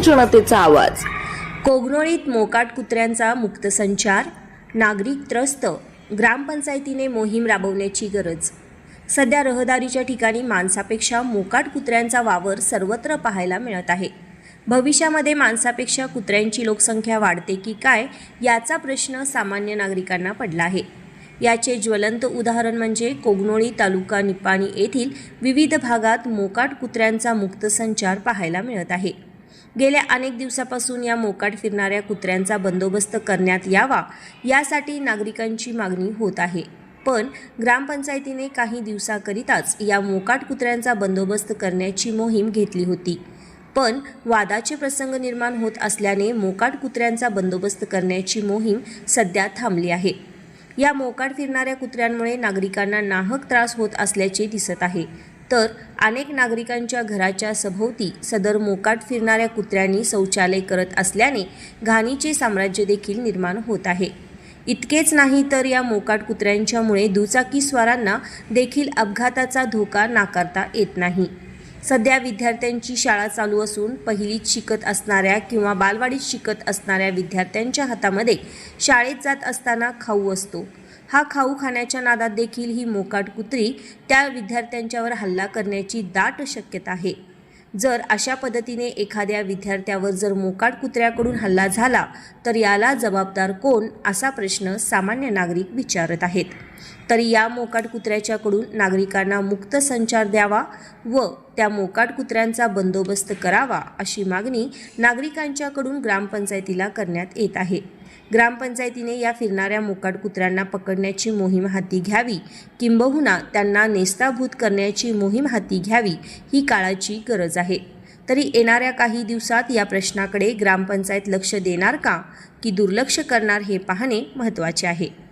जनतेचा आवाज. कोगनोळीत मोकाट कुत्र्यांचा मुक्त संचार नागरिक त्रस्त ग्रामपंचायतीने मोहीम राबवण्याची गरज. सध्या रहदारीच्या ठिकाणी माणसापेक्षा मोकाट कुत्र्यांचा वावर सर्वत्र पाहायला मिळत आहे. भविष्यामध्ये माणसापेक्षा कुत्र्यांची लोकसंख्या वाढते की काय याचा प्रश्न सामान्य नागरिकांना पडला आहे. याचे ज्वलंत उदाहरण म्हणजे कोगनोळी तालुका निपाणी येथील विविध भागात मोकाट कुत्र्यांचा मुक्त संचार पाहायला मिळत आहे. गेल्या अनेक दिवसापासून या मोकाट फिरणाऱ्या कुत्र्यांचा बंदोबस्त करण्यात यावा यासाठी नागरिकांची मागणी होत आहे. पण ग्रामपंचायतीने काही दिवसाकरिताच या मोकाट कुत्र्यांचा बंदोबस्त करण्याची मोहीम घेतली होती. पण वादाचे प्रसंग निर्माण होत असल्याने मोकाट कुत्र्यांचा बंदोबस्त करण्याची मोहीम सध्या थांबली आहे. या मोकाट फिरणाऱ्या कुत्र्यांमुळे नागरिकांना नाहक त्रास होत असल्याचे दिसत आहे. तर अनेक नागरिकांच्या घराच्या सभोवती सदर मोकाट फिरणाऱ्या कुत्र्यांनी शौचालय करत असल्याने घाणीचे साम्राज्य देखील निर्माण होत आहे. इतकेच नाही तर या मोकाट कुत्र्यांच्यामुळे दुचाकीस्वारांना देखील अपघाताचा धोका नाकारता येत नाही. सध्या विद्यार्थ्यांची शाळा चालू असून पहिलीत शिकत असणाऱ्या किंवा बालवाडीत शिकत असणाऱ्या विद्यार्थ्यांच्या हातामध्ये शाळेत जात असताना खाऊ असतो. हा खाऊ खाण्याच्या नादात देखील ही मोकाट कुत्री त्या विद्यार्थ्यांच्यावर हल्ला करण्याची दाट शक्यता आहे. जर अशा पद्धतीने एखाद्या विद्यार्थ्यावर जर मोकाट कुत्र्याकडून हल्ला झाला तर याला जबाबदार कोण? असा प्रश्न सामान्य नागरिक विचारत आहेत. तरी या मोकाट कुत्र्याच्याकडून नागरिकांना मुक्त संचार द्यावा व त्या मोकाट कुत्र्यांचा बंदोबस्त करावा अशी मागणी नागरिकांच्याकडून ग्रामपंचायतीला करण्यात येत आहे. ग्रामपंचायतीने या फिरणाऱ्या मोकाट कुत्र्यांना पकडण्याची मोहीम हाती घ्यावी. किंबहुना त्यांना नेस्ताभूत करण्याची मोहीम हाती घ्यावी ही काळाची गरज आहे. तरी येणाऱ्या काही दिवसात या प्रश्नाकडे ग्रामपंचायत लक्ष देणार का? की दुर्लक्ष करणार हे पाहणे महत्त्वाचे आहे.